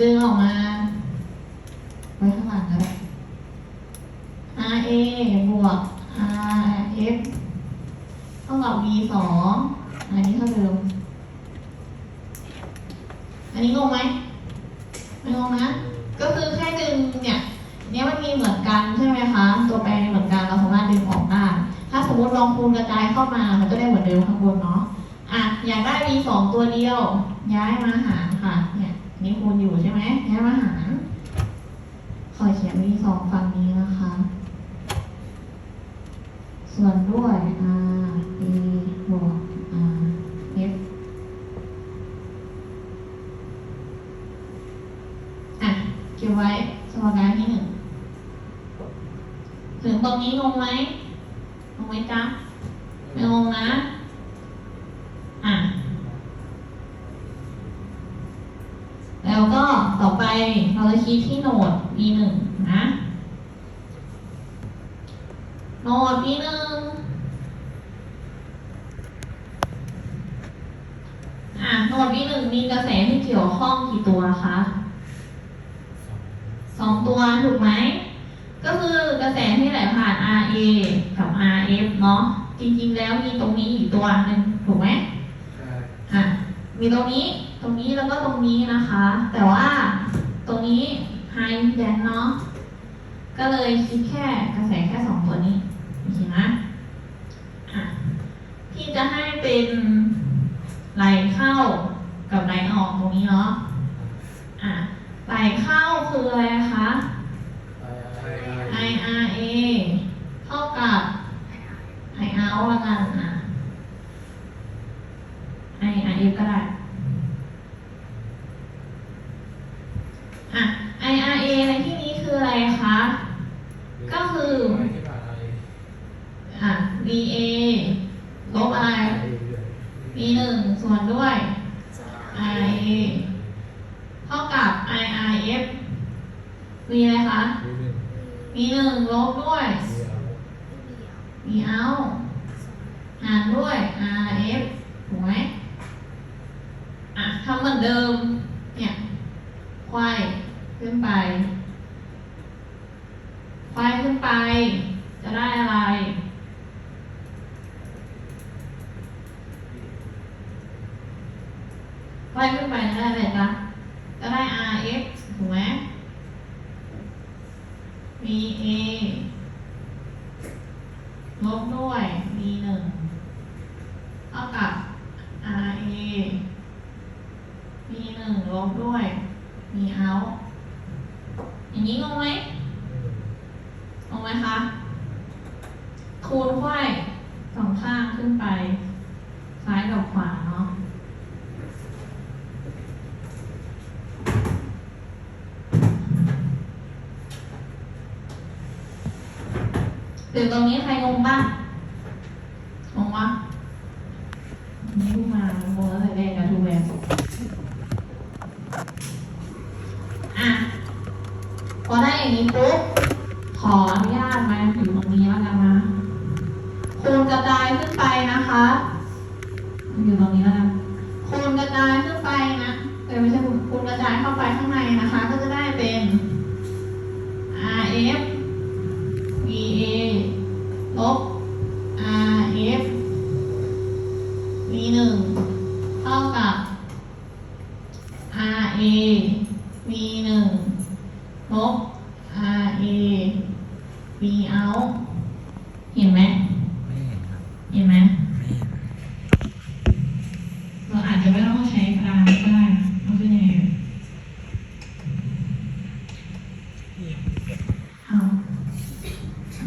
ดึงออกมาไว้ข้างหลังก็ได้ R A บวก R F เท่ากับ V สองอันนี้เท่าเดิม อันนี้งงไหมไม่งงนะ ก็คือแค่ดึงเนี่ยเนี้ยมันมีเหมือนกันใช่ไหมคะ ตัวแปรเหมือนกันเราสามารถดึงออกได้ ถ้าสมมติลองคูณกระจายเข้ามามันก็ได้เหมือนเดิมข้างบนเนาะ อะ อยากได้ v สองตัวเดียว ย้ายมาหารค่ะ เนี่ย มีคูณอยู่ใช่ไหมย้ายมาหารขอเขียน v สองฝั่งนี้นะคะ ส่วนด้วย r a บวก r f อะเก็บไว้สมการที่หนึ่ง ถึงตรงนี้งงไหมงงไหมจ๊ะไม่งงนะ แล้วก็ต่ อไปเราจะคิดที่โหนด v หนึ่งนะโหนด v หนึ่งอะโหนด v หนึ่งมีกระแสที่เกี่ยวข้องกี่ตัวคะสองตัวถูกไหม ก็คือกระแสที่ไหลผ่าน RA กับ RF เนาะ จริงๆ แล้วมีตรงนี้อีกตัวหนึ่งถูกไหมอะมีตรงนี้ตรงนี้แล้วก็ตรงนี้นะคะ แต่ว่าตรง นี้ high impedance เนาะ ก็เลยคิดแค่กระแสแค่สองตัวนี้โอเคนะอะที่จะให้เป็นไหลเข้ากับไหลออกตรงนี้เนาะอะไหลเข้าคืออะไรคะ IRA เท่ากับ I out ละกันอะ IRF ก็ได้ อะ IRA ในที่นี้คืออะไรคะ ก็คือ อะ VA ลบอะไร V หนึ่งส่วนด้วย IA เท่ากับ IRF V อะไรคะ V หนึ่งลบด้วย V out หารด้วย RF ถูกไหมอะทำเหมือนเดิม เนี่ยควายขึ้นไปควายขึ้นไป จะได้อะไร ควายขึ้นไปจะได้อะไรจ๊ะจะได้ RF ถูกไหม VA ลบด้วย V หนึ่งเท่ากับ RA V หนึ่งลบด้วย V out อย่างนี้งงไหมงงไหมคะ คูณไขว้สองข้างขึ้นไป ซ้ายกับขวาเนาะ ถึงตรงนี้ใครงงบ้างงงวะนี่พูดมางงแล้วแต่แรกอะทุกแบบอะพอได้อย่างนี้ปุ๊บขออนุญาตมาถึงตรงนี้แล้วกันนะคูณกระจายขึ้นไปนะคะ อยู่ตรงนี้แล้ว ท่ากับ RA มีหนึ่งลบ RA v out เห็นไหม